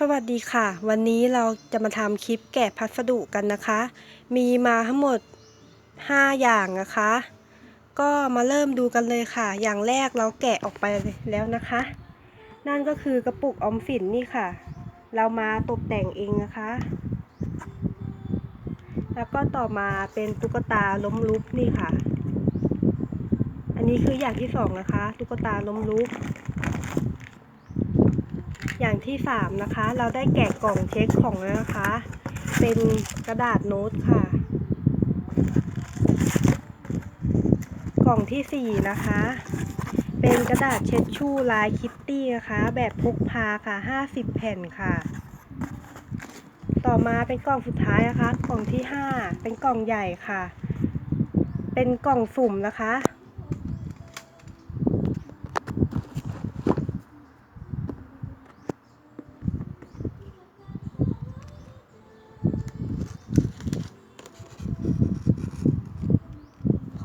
สวัสดีค่ะ วันนี้เราจะมาทำคลิปแกะพัสดุกันนะคะ มีมาทั้งหมด 5 อย่างนะคะ ก็มาเริ่มดูกันเลยค่ะ อย่างแรกเราแกะออกไปแล้วนะคะ นั่นก็คือกระปุกออมสินนี่ค่ะ เรามาตกแต่งเองนะคะ แล้วก็ต่อมาเป็นตุ๊กตาล้มลุกนี่ค่ะ อันนี้คืออย่างที่สองนะคะ ตุ๊กตาล้มลุก อย่างที่สามนะคะ เราได้แกะกล่องเช็คของแล้วนะคะ เป็นกระดาษโน้ตค่ะ กล่องที่สี่นะคะ เป็นกระดาษเช็ดชู่ลายคิตตี้นะคะ แบบพกพาค่ะห้าสิบแผ่นค่ะ ต่อมาเป็นกล่องสุดท้ายนะคะ กล่องที่ห้าเป็นกล่องใหญ่ค่ะ เป็นกล่องสุ่มนะคะ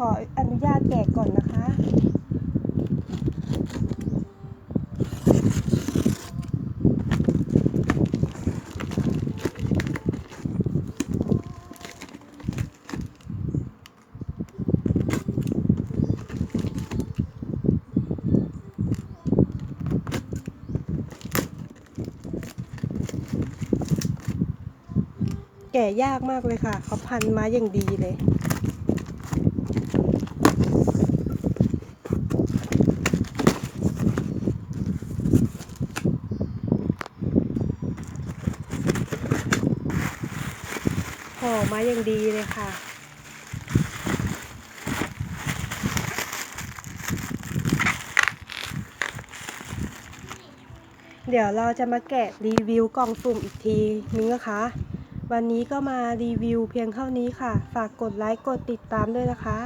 ออนุญาตแกะก่อนนะคะ แกะยากมากเลยค่ะ เขาพันมาอย่างดีเลย ห่อมาอย่างดีเลยค่ะ เดี๋ยวเราจะมาแกะรีวิวกล่องสุ่มอีกทีนึงนะคะ วันนี้ก็มารีวิวเพียงเท่านี้ค่ะ ฝากกดไลค์กดติดตามด้วยนะคะ